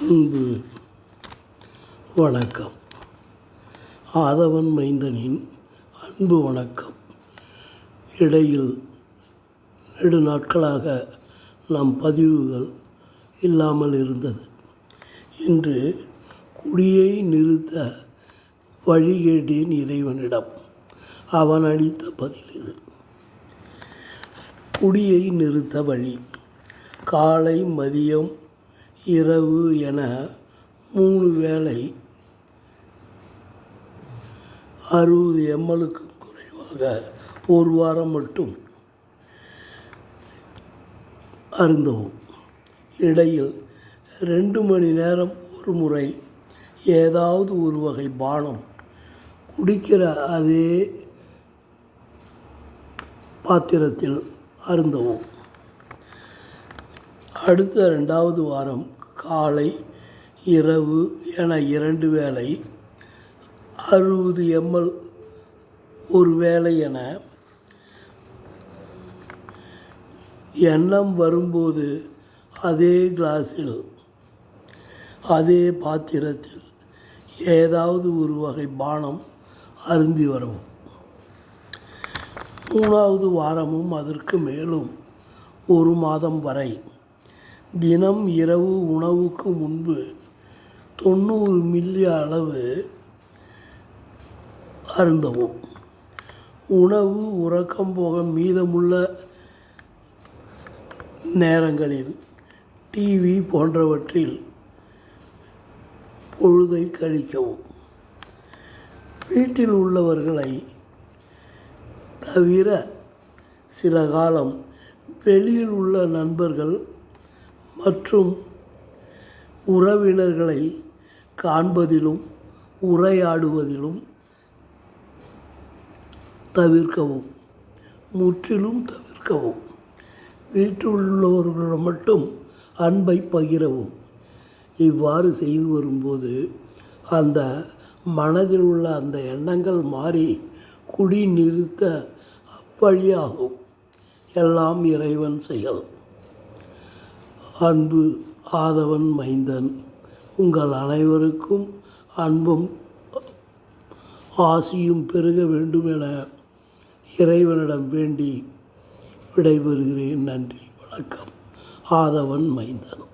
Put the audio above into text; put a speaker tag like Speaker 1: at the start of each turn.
Speaker 1: அன்பு வணக்கம். ஆதவன் மைந்தனின் அன்பு வணக்கம். இடையில் நெடு நாட்களாக நம் பதிவுகள் இல்லாமல் இருந்தது. இன்று குடியை நிறுத்த வழி கேட்டேன் இறைவனிடம். அவன் அளித்த பதில் இது. குடியை நிறுத்த வழி. காலை மதியம் இரவு என மூணு வேளை அறுபது எம்எல்க்கு குறைவாக ஒரு வாரம் மட்டும் அருந்தவும். இடையில் ரெண்டு மணி நேரம் ஒரு முறை ஏதாவது ஒரு வகை பானம் குடிக்கிற அதே பாத்திரத்தில் அருந்தவும். அடுத்த ரெண்டாவது வாரம் காலை இரவு என இரண்டு வேளை அறுபது எம்எல் ஒரு வேளை என எண்ணம் வரும்போது அதே கிளாஸில் அதே பாத்திரத்தில் ஏதாவது ஒரு வகை பானம் அருந்தி வரவும். மூணாவது வாரமும் அதற்கு மேலும் ஒரு மாதம் வரை தினம் இரவு உணவுக்கு முன்பு தொண்ணூறு மில்லி அளவு அருந்தவும். உணவு உறக்கம் போக மீதமுள்ள நேரங்களில் டிவி போன்றவற்றில் பொழுதை கழிக்கவும். வீட்டில் உள்ளவர்களை தவிர சில காலம் வெளியில் உள்ள நண்பர்கள் மற்றும் உறவினர்களை காண்பதிலும் உரையாடுவதிலும் தவிர்க்கவும் முற்றிலும் தவிர்க்கவும் வீட்டிலுள்ளவர்களிடம் மட்டும் அன்பை பகிரவும். இவ்வாறு செய்து வரும்போது அந்த மனதில் உள்ள அந்த எண்ணங்கள் மாறி குடி நிறுத்த அவ்வழியாகும் எல்லாம் இறைவன் செயல். அன்பு ஆதவன் மைந்தன். உங்கள் அனைவருக்கும் அன்பும் ஆசியும் பெருக வேண்டும் என இறைவனிடம் வேண்டி விடைபெறுகிறேன். நன்றி வணக்கம். ஆதவன் மைந்தன்.